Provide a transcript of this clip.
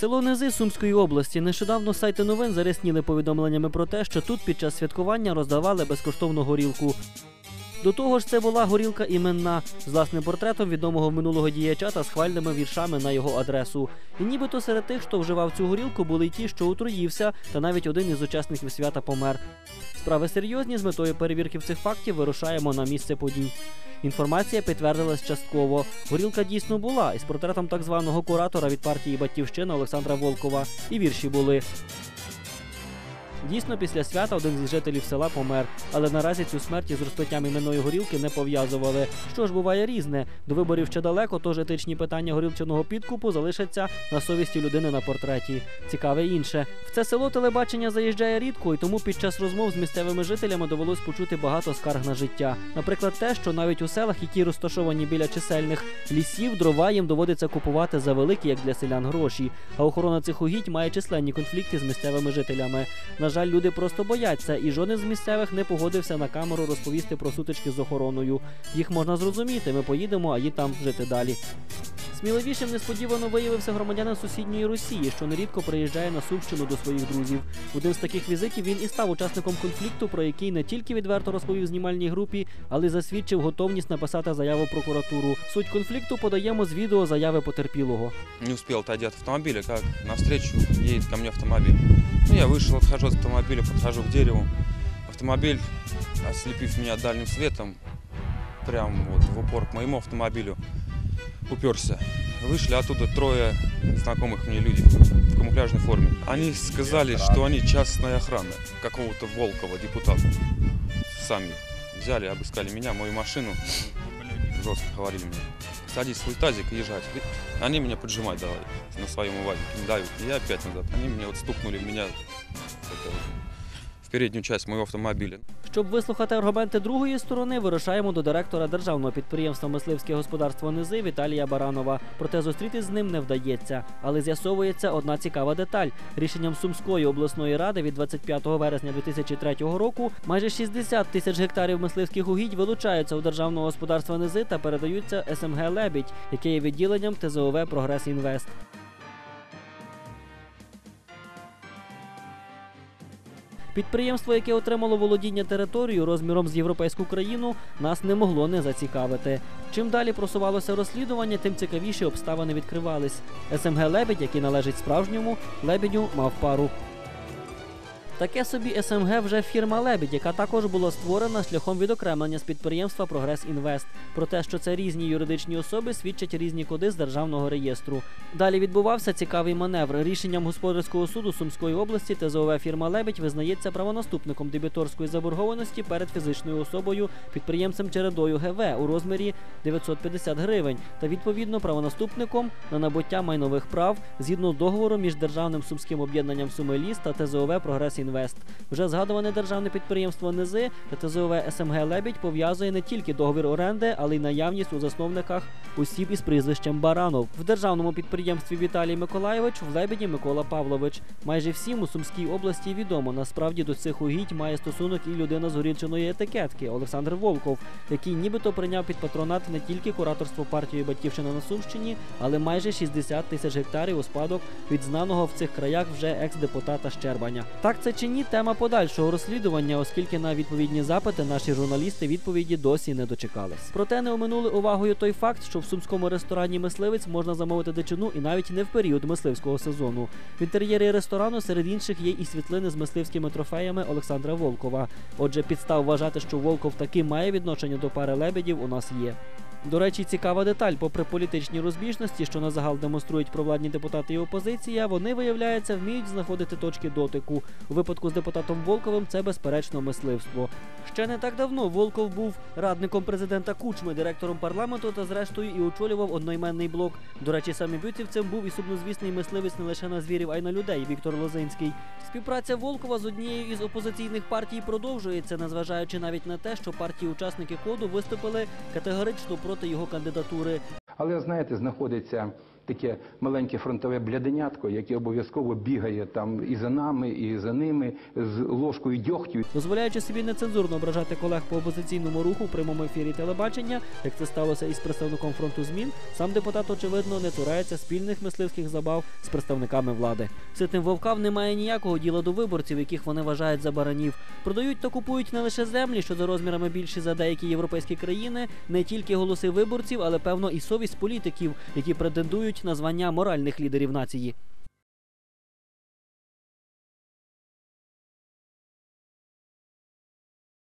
Село Низи Сумської області. Нещодавно сайти новин зарясніли повідомленнями про те, що тут під час святкування роздавали безкоштовну горілку. До того ж, це була горілка іменна з власним портретом відомого минулого діяча та схвальними віршами на його адресу. І нібито серед тих, хто вживав цю горілку, були й ті, що отруївся, та навіть один із учасників свята помер. Справи серйозні з метою перевірки цих фактів вирушаємо на місце подій. Інформація підтвердилась частково. Горілка дійсно була із портретом так званого куратора від партії Батьківщина Олександра Волкова. І вірші були. Дійсно, після свята один зі жителів села помер, але наразі цю смерть із розпиттям іменної горілки не пов'язували. Що ж буває різне. До виборів ще далеко, тож етичні питання горілчаного підкупу залишаться на совісті людини на портреті. Цікаве інше. В це село телебачення заїжджає рідко, і тому під час розмов з місцевими жителями довелось почути багато скарг на життя. Наприклад, те, що навіть у селах, які розташовані біля чисельних лісів, дрова їм доводиться купувати за великі, як для селян, гроші. А охорона цих угідь має численні конфлікти з місцевими жителями. На жаль, люди просто бояться, і жоден з місцевих не погодився на камеру розповісти про сутички з охороною. Їх можна зрозуміти. Ми поїдемо, а їй там жити далі. Сміливішим несподівано виявився громадянин сусідньої Росії, що нерідко приїжджає на Сумщину до своїх друзів. Один з таких візитів він і став учасником конфлікту, про який не тільки відверто розповів знімальній групі, але й засвідчив готовність написати заяву в прокуратуру. Суть конфлікту подаємо з відео заяви потерпілого. Не успел отойти от автомобиля, как навстречу едет ко мне автомобиль. Ну, я вышел, отхожу от автомобиля, подхожу к дереву. Автомобиль, ослепив меня дальним светом, прям вот в упор к моему автомобилю, уперся. Вышли оттуда трое знакомых мне люди в камуфляжной форме. Они сказали, что они частная охрана какого-то Волкова депутата. Сами взяли, обыскали меня, мою машину, жестко говорили мне. Садись в свой тазик и езжать. Они меня поджимать давай на своем УАЗике, не дают. И я опять назад. Они мне вот стукнули меня это, в переднюю часть моего автомобиля. Щоб вислухати аргументи другої сторони, вирушаємо до директора державного підприємства Мисливське господарство Низи Віталія Баранова. Проте зустрітись з ним не вдається. Але з'ясовується одна цікава деталь. Рішенням Сумської обласної ради від 25 вересня 2003 року майже 60 тисяч гектарів мисливських угідь вилучаються у державного господарства Низи та передаються СМГ Лебідь, яке є відділенням ТЗОВ Прогрес Інвест. Підприємство, яке отримало володіння територією розміром з європейську країну, нас не могло не зацікавити. Чим далі просувалося розслідування, тим цікавіші обставини відкривались. СМГ Лебідь, який належить справжньому, лебідю мав пару. Таке собі СМГ вже фірма Лебідь, яка також була створена шляхом відокремлення з підприємства Прогрес Інвест. Про те, що це різні юридичні особи, свідчать різні коди з державного реєстру. Далі відбувався цікавий маневр. Рішенням господарського суду Сумської області ТЗОВ фірма Лебідь визнається правонаступником дебіторської заборгованості перед фізичною особою підприємцем Чередою ГВ у розмірі 950 гривень та відповідно правонаступником на набуття майнових прав згідно з договором між державним сумським об'єднанням Сумеліс та ТЗОВ Прогрес Інвест. Вже згадуване державне підприємство Низи та ТЗОВ СМГ Лебідь пов'язує не тільки договір оренди, але й наявність у засновниках осіб із прізвищем Баранов. В державному підприємстві Віталій Миколайович, в Лебіді Микола Павлович. Майже всім у Сумській області відомо. Насправді до цих угідь має стосунок і людина з горілчаної етикетки Олександр Волков, який нібито прийняв під патронат не тільки кураторство партії Батьківщина на Сумщині, але майже 60 тисяч гектарів у спадок від знаного в цих краях вже екс-депутата Щербаня. Так це чи ні, тема подальшого розслідування, оскільки на відповідні запити наші журналісти відповіді досі не дочекались. Проте не оминули увагою той факт, що в сумському ресторані мисливець можна замовити дичину і навіть не в період мисливського сезону. В інтер'єрі ресторану серед інших є і світлини з мисливськими трофеями Олександра Волкова. Отже, підстав вважати, що Волков таки має відношення до пари лебедів, у нас є. До речі, цікава деталь, попри політичні розбіжності, що на загал демонструють провладні депутати і опозиція, вони виявляється вміють знаходити точки дотику. У випадку з депутатом Волковим це безперечно мисливство. Ще не так давно Волков був радником президента Кучми, директором парламенту та зрештою і очолював одноіменний блок. До речі, саме бютівцем був і сумнозвісний мисливець не лише на звірів, а й на людей Віктор Лозинський. Співпраця Волкова з однією із опозиційних партій продовжується, незважаючи навіть на те, що партії-учасники коду виступили категорично проти його кандидатури. Але знаєте, знаходиться таке маленьке фронтове бляденятко, яке обов'язково бігає там і за нами, і за ними з ложкою дьогтю. Дозволяючи собі нецензурно ображати колег по опозиційному руху в прямому ефірі телебачення, як це сталося із представником фронту змін, сам депутат очевидно не цурається спільних мисливських забав з представниками влади. Ситим вовкам немає ніякого діла до виборців, яких вони вважають за баранів. Продають та купують не лише землі, що за розмірами більші за деякі європейські країни, не тільки голоси виборців, але певно і совість політиків, які претендують на звання моральних лідерів нації.